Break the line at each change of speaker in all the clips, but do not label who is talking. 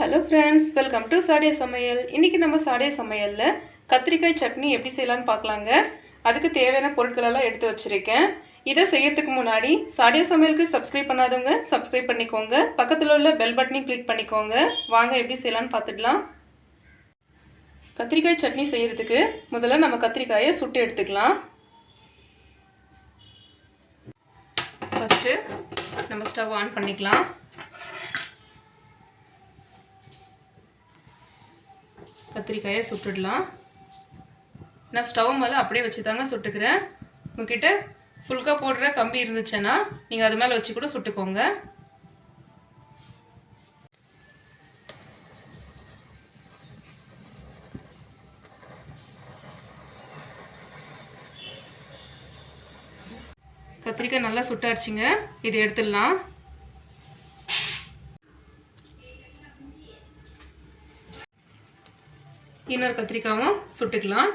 Hello friends welcome to Sadiya சமையல் இன்றைக்கி நம்ம சாடிய சமையலில் கத்திரிக்காய் சட்னி எப்படி செய்யலான்னு பார்க்கலாங்க. அதுக்கு தேவையான பொருட்களெல்லாம் எடுத்து வச்சுருக்கேன். இதை செய்யறதுக்கு முன்னாடி சாடிய சமையலுக்கு சப்ஸ்கிரைப் பண்ணாதவங்க சப்ஸ்கிரைப் பண்ணிக்கோங்க. பக்கத்தில் உள்ள பெல் பட்டனையும் கிளிக் பண்ணிக்கோங்க. வாங்க எப்படி செய்யலான்னு பார்த்துடலாம். கத்திரிக்காய் சட்னி செய்கிறதுக்கு முதல்ல நம்ம கத்திரிக்காயை சுட்டு எடுத்துக்கலாம். ஃபஸ்ட்டு நம்ம ஸ்டவ் ஆன் பண்ணிக்கலாம். கத்திரிக்காயை சுட்டுடலாம். நான் ஸ்டவ் மேலே அப்படியே வச்சு தாங்க சுட்டுக்கிறேன். உங்ககிட்ட ஃபுல்காக போடுற கம்பி இருந்துச்சுன்னா நீங்கள் அது மேலே வச்சு கூட சுட்டுக்கோங்க. கத்திரிக்காய் நல்லா சுட்டாடிச்சிங்க இது எடுத்துடலாம். இன்னொரு கத்திரிக்காவும் சுட்டுக்கலாம்.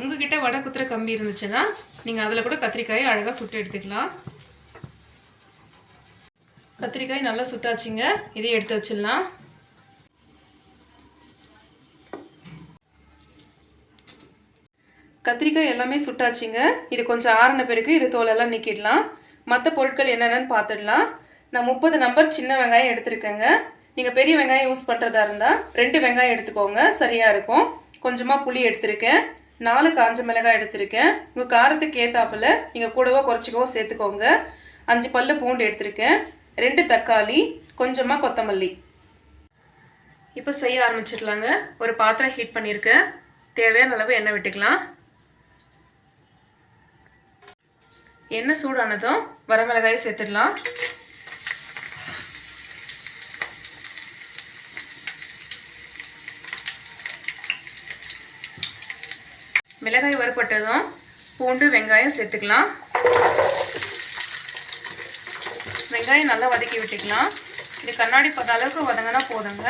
உங்ககிட்ட வடை குத்துற கம்பி இருந்துச்சுன்னா நீங்கள் அதில் கூட கத்திரிக்காயை அழகாக சுட்டு எடுத்துக்கலாம். கத்திரிக்காய் நல்லா சுட்டாச்சுங்க. இதையும் எடுத்து வச்சிடலாம். கத்திரிக்காய் எல்லாமே சுட்டாச்சுங்க. இது கொஞ்சம் ஆறின பிறகு இது தோலெல்லாம் நீக்கிடலாம். மற்ற பொருட்கள் என்னென்னு பார்த்துடலாம். நான் முப்பது நம்பர் சின்ன வெங்காயம் எடுத்திருக்கேங்க. நீங்கள் பெரிய வெங்காயம் யூஸ் பண்ணுறதா இருந்தால் ரெண்டு வெங்காயம் எடுத்துக்கோங்க. சரியாக இருக்கும். கொஞ்சமாக புளி எடுத்திருக்கேன். நாலு காஞ்ச மிளகாய் எடுத்திருக்கேன். உங்கள் காரத்துக்கு ஏற்றாப்புல நீங்கள் கூடவோ குறைச்சிக்கவோ சேர்த்துக்கோங்க. அஞ்சு பல்லு பூண்டு எடுத்திருக்கேன். ரெண்டு தக்காளி கொஞ்சமாக கொத்தமல்லி. இப்போ செய்ய ஆரம்பிச்சிடலாங்க. ஒரு பாத்திரம் ஹீட் பண்ணியிருக்கேன். தேவையான அளவு எண்ணெய் விட்டுக்கலாம். எண்ணெய் சூடானதும் வரமிளகாயும் சேர்த்துடலாம். மிளகாய் வறுப்பட்டதும் பூண்டு வெங்காயம் சேர்த்துக்கலாம். வெங்காயம் நல்லா வதக்கி விட்டுக்கலாம். இது கண்ணாடி பத அளவுக்கு வதங்கினா போதுங்க.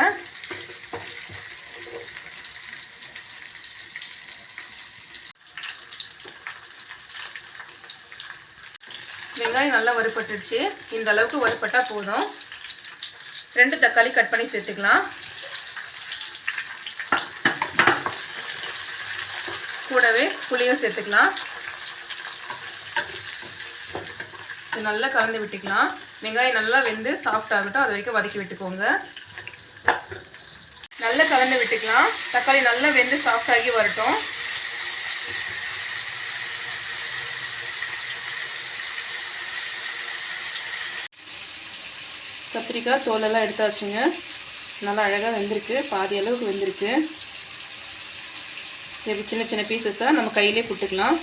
வெங்காயம் நல்லா வறுப்பட்டுடுச்சு இந்த அளவுக்கு வறுப்பட்டால் போதும். ரெண்டு தக்காளி கட் பண்ணி சேர்த்துக்கலாம். கூடவே புளியும் சேர்த்துக்கலாம். இது நல்லா கலந்து விட்டுக்கலாம். வெங்காயம் நல்லா வெந்து சாஃப்ட் ஆகட்டும். அது வரைக்கும் வதக்கி விட்டுக்கோங்க. நல்லா கலந்து விட்டுக்கலாம். தக்காளி நல்லா வெந்து சாஃப்ட் ஆகி வரட்டும். கத்திரிக்காய் தோலெல்லாம் எடுத்தாச்சுங்க. நல்லா அழகாக வெந்திருக்கு. பாதி அளவுக்கு வெந்திருக்கு. இது சின்ன சின்ன பீசஸாக நம்ம கையிலே போட்டுக்கலாம்.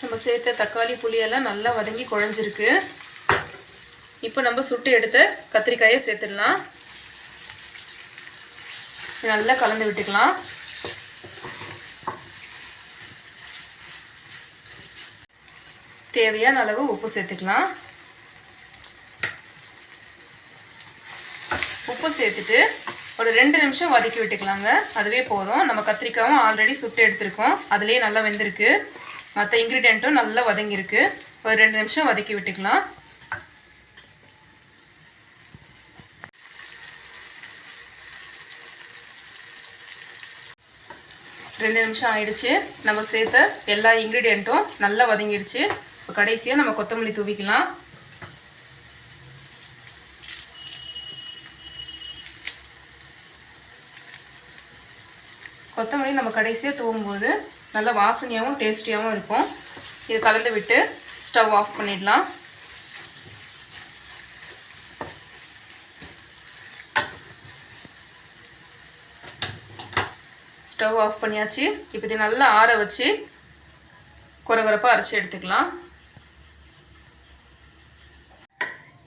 நம்ம சேர்த்த தக்காளி புளியெல்லாம் நல்லா வதங்கி குழஞ்சிருக்கு. இப்போ நம்ம சுட்டு எடுத்த கத்திரிக்காயை சேர்த்துடலாம். நல்லா கலந்து விட்டுக்கலாம். தேவையான அளவு உப்பு சேர்த்துக்கலாம். உப்பு சேர்த்துட்டு ஒரு ரெண்டு நிமிஷம் வதக்கி விட்டுக்கலாங்க. அதுவே போதும். நம்ம கத்திரிக்காயும் ஆல்ரெடி சுட்டு எடுத்திருக்கோம். அதுலேயே நல்லா வெந்திருக்கு. மற்ற இன்க்ரீடியண்ட்டும் நல்லா வதங்கியிருக்கு. ஒரு ரெண்டு நிமிஷம் வதக்கி விட்டுக்கலாம். ரெண்டு நிமிஷம் ஆயிடுச்சு. நம்ம சேர்த்த எல்லா இன்க்ரீடியண்ட்டும் நல்லா வதங்கிடுச்சு. இப்போ கடைசியாக நம்ம கொத்தமல்லி தூவிக்கலாம். கொத்தமல்லி நம்ம கடைசியாக தூவும்போது நல்லா வாசனையாகவும் டேஸ்டியாகவும் இருக்கும். இது கலந்து விட்டு ஸ்டவ் ஆஃப் பண்ணிடலாம். ஸ்டவ் ஆஃப் பண்ணியாச்சு. இப்போ இது நல்லா ஆற வச்சு குறகுறப்பாக அரைச்சி எடுத்துக்கலாம்.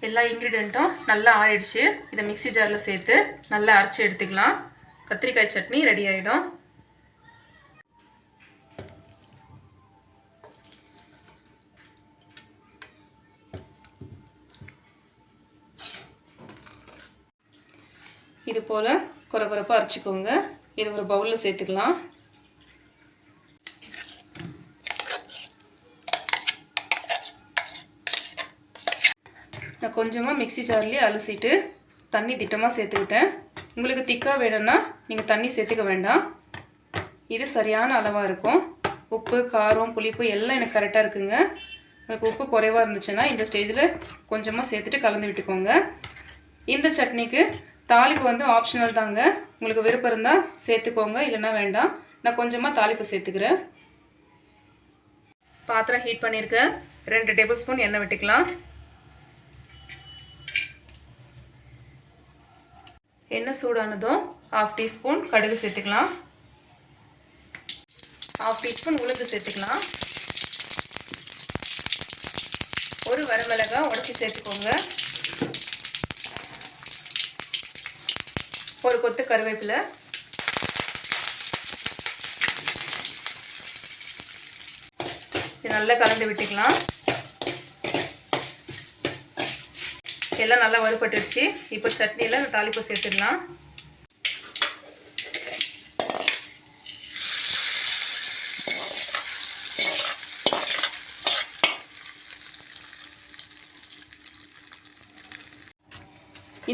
எல்லா இன்க்ரீடியண்ட்டும் நல்லா ஆறிடுச்சு. இதை மிக்சி ஜாரில் சேர்த்து நல்லா அரைச்சி எடுத்துக்கலாம். கத்திரிக்காய் சட்னி ரெடி ஆகிடும் இது போல் குறை குறைப்பாக அரைச்சிக்கோங்க. இது ஒரு பவுலில் சேர்த்துக்கலாம். நான் கொஞ்சமாக மிக்சி ஜார்லேயே அலசிட்டு தண்ணி திட்டமாக சேர்த்துக்கிட்டேன். உங்களுக்கு திக்காக வேணும்னா நீங்கள் தண்ணி சேர்த்துக்க வேண்டாம். இது சரியான அளவாக இருக்கும். உப்பு காரம் புளிப்பு எல்லாம் எனக்கு கரெக்டாக இருக்குங்க. எனக்கு உப்பு குறைவாக இருந்துச்சுன்னா இந்த ஸ்டேஜில் கொஞ்சமாக சேர்த்துட்டு கலந்து விட்டுக்கோங்க. இந்த சட்னிக்கு தாளிப்பு வந்து ஆப்ஷனல் தாங்க. உங்களுக்கு விருப்பம் இருந்தால் சேர்த்துக்கோங்க இல்லைன்னா வேண்டாம். நான் கொஞ்சமாக தாளிப்பு சேர்த்துக்கிறேன். பாத்திரம் ஹீட் பண்ணியிருக்கேன். ரெண்டு டேபிள் ஸ்பூன் எண்ணெய் விட்டுக்கலாம். எண்ணெய் சூடானதும் ஹாஃப் டீஸ்பூன் கடுகு சேர்த்துக்கலாம். ஹாஃப் டீஸ்பூன் உளுந்து சேர்த்துக்கலாம். ஒரு வரமிளகாய் உடச்சி சேர்த்துக்கோங்க. ஒரு கொத்து கருவேப்பிலை. இது நல்லா கலந்து விட்டுக்கலாம். எல்லாம் நல்லா வறுபட்டுருச்சு. இப்போ சட்னியில் தாளிப்பு சேர்த்துடலாம்.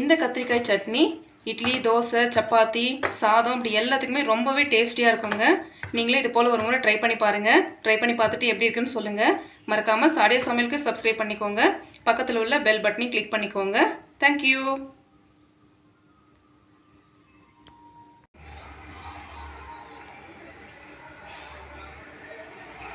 இந்த கத்திரிக்காய் சட்னி இட்லி தோசை சப்பாத்தி சாதம் இப்படி எல்லாத்துக்குமே ரொம்பவே டேஸ்டியாக இருக்குங்க. நீங்களே இது போல் ஒரு முறை ட்ரை பண்ணி பாருங்கள் ட்ரை பண்ணி பார்த்துட்டு எப்படி இருக்குன்னு சொல்லுங்கள் மறக்காமல் சாடிய சமையலுக்கு சப்ஸ்கிரைப் பண்ணிக்கோங்க. பக்கத்தில் உள்ள பெல் பட்டனையும் கிளிக் பண்ணிக்கோங்க. தேங்க்யூ